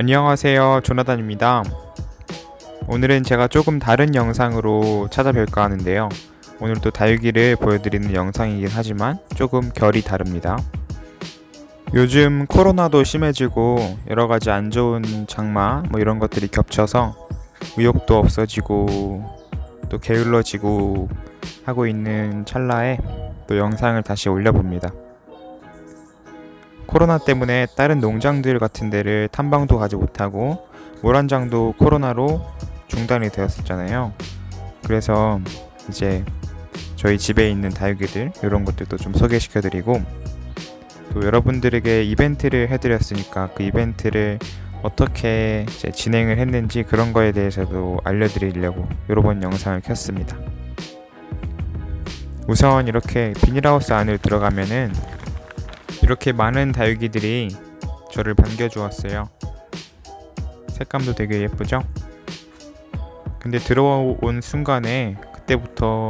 안녕하세요. 조나단입니다. 오늘은 제가 조금 다른 영상으로 찾아뵐까 하는데요. 오늘도 다육이를 보여드리는 영상이긴 하지만 조금 결이 다릅니다. 요즘 코로나도 심해지고 여러 가지 안 좋은 장마 뭐 이런 것들이 겹쳐서 의욕도 없어지고 또 게을러지고 하고 있는 찰나에 또 영상을 다시 올려봅니다. 코로나 때문에 다른 농장들 같은 데를 탐방도 가지 못하고 모란장도 코로나로 중단이 되었었잖아요. 그래서 이제 저희 집에 있는 다육이들 이런 것들도 좀 소개시켜 드리고 또 여러분들에게 이벤트를 해드렸으니까 그 이벤트를 어떻게 진행을 했는지 그런 거에 대해서도 알려드리려고 여러 영상을 켰습니다. 우선 이렇게 비닐하우스 안을 들어가면은 이렇게 많은 다육이들이 저를 반겨주었어요. 색감도 되게 예쁘죠? 근데 들어온 순간에 그때부터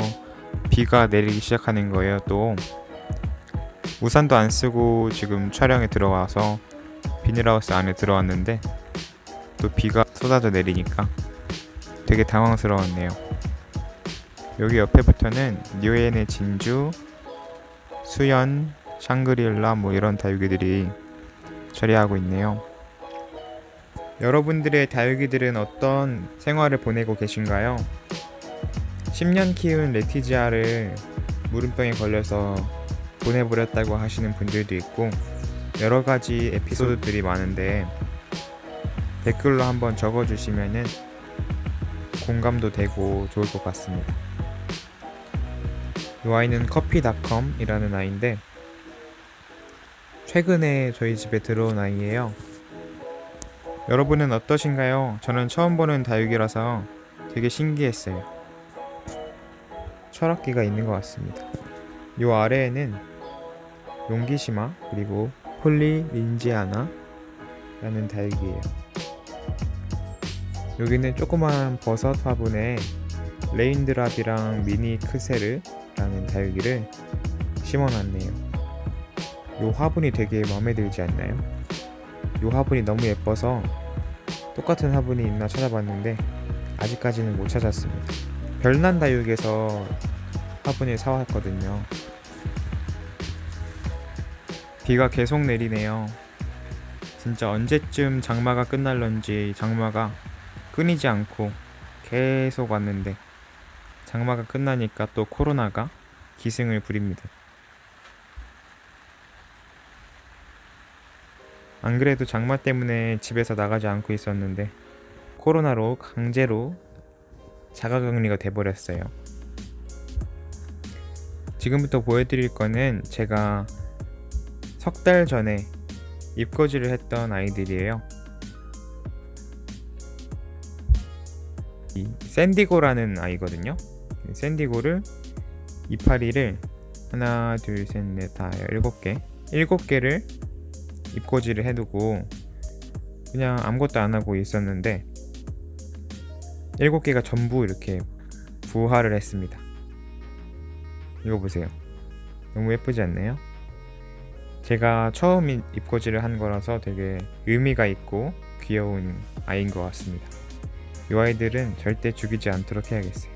비가 내리기 시작하는 거예요. 또 우산도 안 쓰고 지금 촬영에 들어와서 비닐하우스 안에 들어왔는데 또 비가 쏟아져 내리니까 되게 당황스러웠네요. 여기 옆에부터는 뉴엔의 진주, 수연, 샹그리엘라 뭐 이런 다육이들이 자리하고 있네요. 여러분들의 다육이들은 어떤 생활을 보내고 계신가요? 10년 키운 레티지아를 무름병에 걸려서 보내버렸다고 하시는 분들도 있고 여러 가지 에피소드들이 많은데 댓글로 한번 적어주시면은 공감도 되고 좋을 것 같습니다. 이 아이는 커피닷컴이라는 아이인데 최근에 저희 집에 들어온 아이예요. 여러분은 어떠신가요? 저는 처음 보는 다육이라서 되게 신기했어요. 철학기가 있는 것 같습니다. 이 아래에는 용기시마 그리고 폴리린지아나 라는 다육이에요. 여기는 조그마한 버섯 화분에 레인드랍이랑 미니 크세르라는 다육이를 심어놨네요. 요 화분이 되게 마음에 들지 않나요? 요 화분이 너무 예뻐서 똑같은 화분이 있나 찾아봤는데 아직까지는 못 찾았습니다. 별난 다육에서 화분을 사왔거든요. 비가 계속 내리네요. 진짜 언제쯤 장마가 끝날런지 장마가 끊이지 않고 계속 왔는데 장마가 끝나니까 또 코로나가 기승을 부립니다. 안 그래도 장마 때문에 집에서 나가지 않고 있었는데 코로나로 강제로 자가격리가 돼버렸어요. 지금부터 보여드릴 거는 제가 석 달 전에 입거지를 했던 아이들이에요. 이 샌디고라는 아이거든요. 샌디고를 이파리를 하나, 둘, 셋, 넷, 다 일곱 개, 일곱 개를 입고지를 해두고 그냥 아무것도 안 하고 있었는데 일곱 개가 전부 이렇게 부화를 했습니다. 이거 보세요. 너무 예쁘지 않나요? 제가 처음 입고지를 한 거라서 되게 의미가 있고 귀여운 아이인 것 같습니다. 이 아이들은 절대 죽이지 않도록 해야겠어요.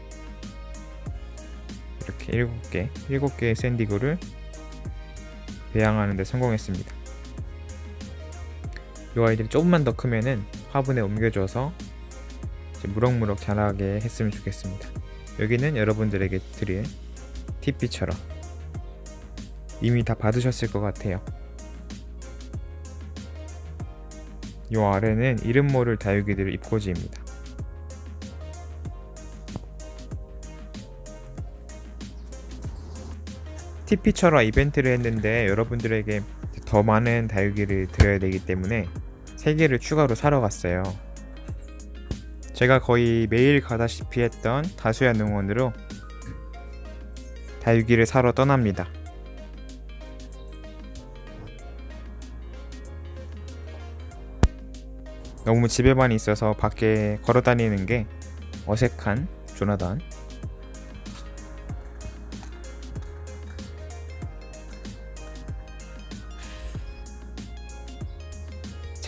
이렇게 일곱 개, 일곱 개의 샌디고를 배양하는 데 성공했습니다. 이 아이들이 조금만 더 크면은 화분에 옮겨줘서 무럭무럭 자라게 했으면 좋겠습니다. 여기는 여러분들에게 드릴 TP처럼 이미 다 받으셨을 것 같아요. 이 아래는 이름 모를 다육이들 입고지입니다. TP처럼 이벤트를 했는데 여러분들에게 더 많은 다육이를 드려야 되기 때문에 3개를 추가로 사러 갔어요. 제가 거의 매일 가다시피 했던 다수야 농원으로 다육이를 사러 떠납니다. 너무 집에만 있어서 밖에 걸어 다니는 게 어색한 조나단.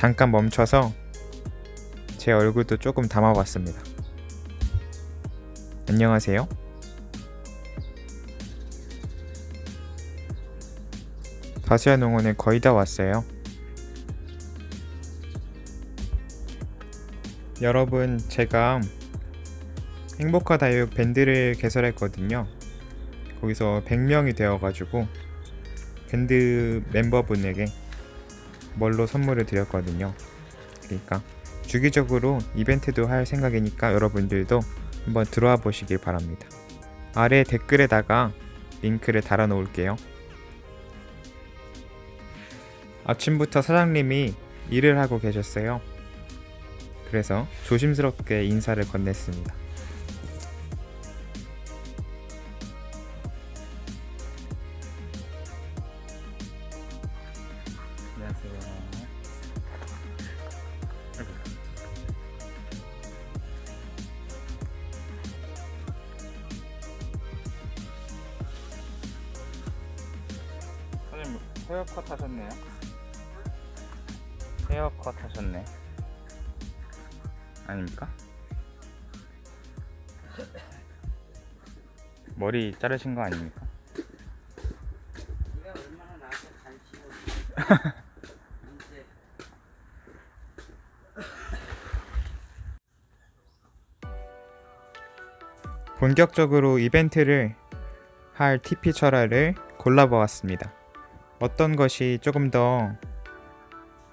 잠깐 멈춰서 제 얼굴도 조금 담아봤습니다. 안녕하세요. 다시아 농원에 거의 다 왔어요. 여러분, 제가 행복하 다육 밴드를 개설했거든요. 거기서 100명이 되어가지고 밴드 멤버분에게 뭘로 선물을 드렸거든요. 그러니까 주기적으로 이벤트도 할 생각이니까 여러분들도 한번 들어와 보시길 바랍니다. 아래 댓글에다가 링크를 달아 놓을게요. 아침부터 사장님이 일을 하고 계셨어요. 그래서 조심스럽게 인사를 건넸습니다. 안녕하세요. 선생님 헤어컷 하셨네요. 헤어컷 하셨네. 아닙니까? 머리 자르신 거 아닙니까? 본격적으로 이벤트를 할 TP 철화를 골라보았습니다. 어떤 것이 조금 더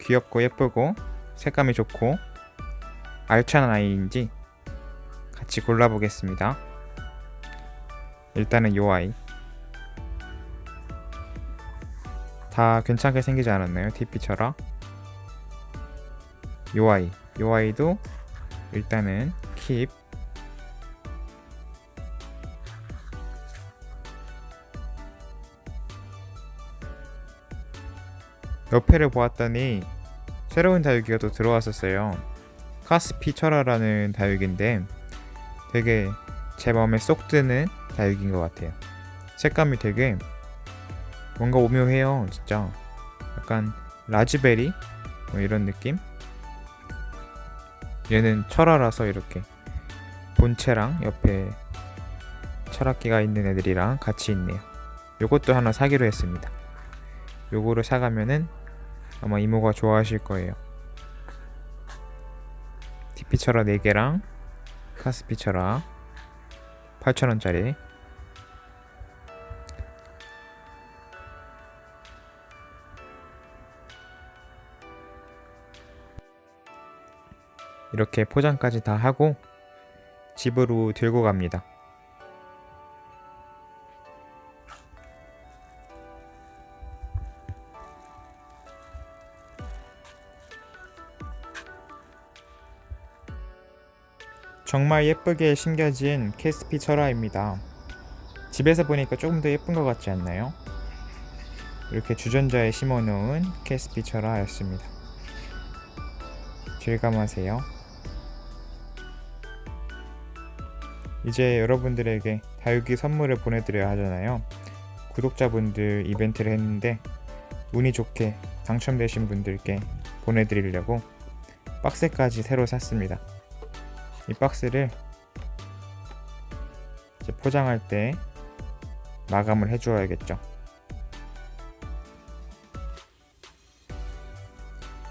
귀엽고 예쁘고 색감이 좋고 알찬 아이인지 같이 골라보겠습니다. 일단은 요 아이. 다 괜찮게 생기지 않았나요? TP 철화? 요 아이. 요 아이도 일단은 킵. 옆에를 보았더니 새로운 다육이가 또 들어왔었어요. 카스피 철화라는 다육인데 되게 제 마음에 쏙 드는 다육인 것 같아요. 색감이 되게 뭔가 오묘해요, 진짜. 약간 라즈베리 뭐 이런 느낌? 얘는 철화라서 이렇게 본체랑 옆에 철학기가 있는 애들이랑 같이 있네요. 요것도 하나 사기로 했습니다. 요거를 사가면은 아마 이모가 좋아하실 거예요. TP철화 4개랑 카스피철화 8,000원짜리 이렇게 포장까지 다 하고 집으로 들고 갑니다. 정말 예쁘게 심겨진 캐스피 철화입니다. 집에서 보니까 조금 더 예쁜 것 같지 않나요? 이렇게 주전자에 심어놓은 캐스피 철화였습니다. 질감하세요. 이제 여러분들에게 다육이 선물을 보내드려야 하잖아요. 구독자분들 이벤트를 했는데 운이 좋게 당첨되신 분들께 보내드리려고 박스까지 새로 샀습니다. 이 박스를 이제 포장할 때 마감을 해주어야겠죠.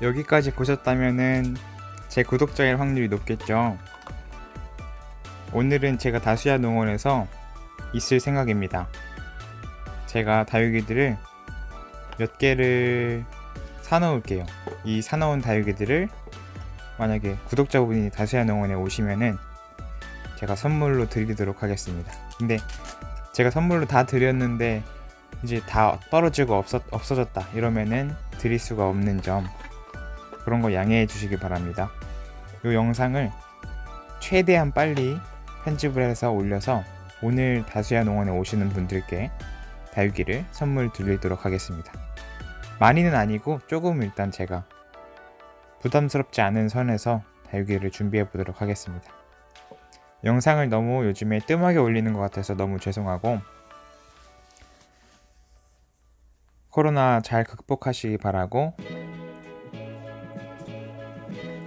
여기까지 보셨다면은 제 구독자일 확률이 높겠죠. 오늘은 제가 다수야 농원에서 있을 생각입니다. 제가 다육이들을 몇 개를 사놓을게요. 이 사놓은 다육이들을 만약에 구독자분이 다수야 농원에 오시면은 제가 선물로 드리도록 하겠습니다. 근데 제가 선물로 다 드렸는데 이제 다 떨어지고 없어, 없어졌다 이러면은 드릴 수가 없는 점 그런 거 양해해 주시기 바랍니다. 이 영상을 최대한 빨리 편집을 해서 올려서 오늘 다수야 농원에 오시는 분들께 다육이를 선물 드리도록 하겠습니다. 많이는 아니고 조금 일단 제가 부담스럽지 않은 선에서 다육이를 준비해 보도록 하겠습니다. 영상을 너무 요즘에 뜸하게 올리는 것 같아서 너무 죄송하고 코로나 잘 극복하시기 바라고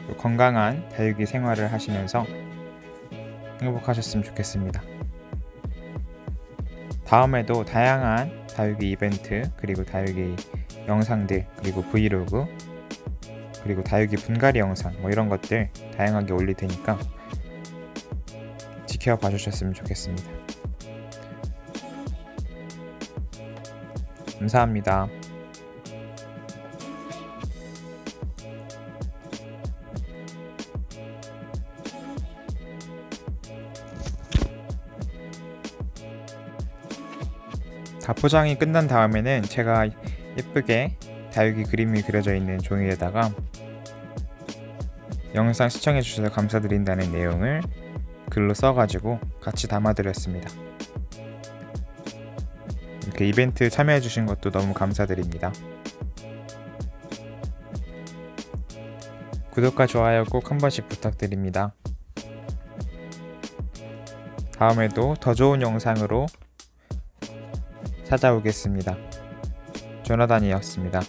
또 건강한 다육이 생활을 하시면서 행복하셨으면 좋겠습니다. 다음에도 다양한 다육이 이벤트 그리고 다육이 영상들 그리고 브이로그 그리고 다육이 분갈이 영상 뭐 이런 것들 다양하게 올릴 테니까 지켜봐 주셨으면 좋겠습니다. 감사합니다. 다 포장이 끝난 다음에는 제가 예쁘게 다육이 그림이 그려져 있는 종이에다가 영상 시청해 주셔서 감사드린다는 내용을 글로 써가지고 같이 담아드렸습니다. 이렇게 이벤트 참여해 주신 것도 너무 감사드립니다. 구독과 좋아요 꼭 한 번씩 부탁드립니다. 다음에도 더 좋은 영상으로 찾아오겠습니다. 조나단이었습니다.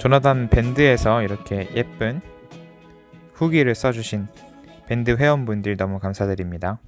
조나단 밴드에서 이렇게 예쁜 후기를 써주신 밴드 회원분들 너무 감사드립니다.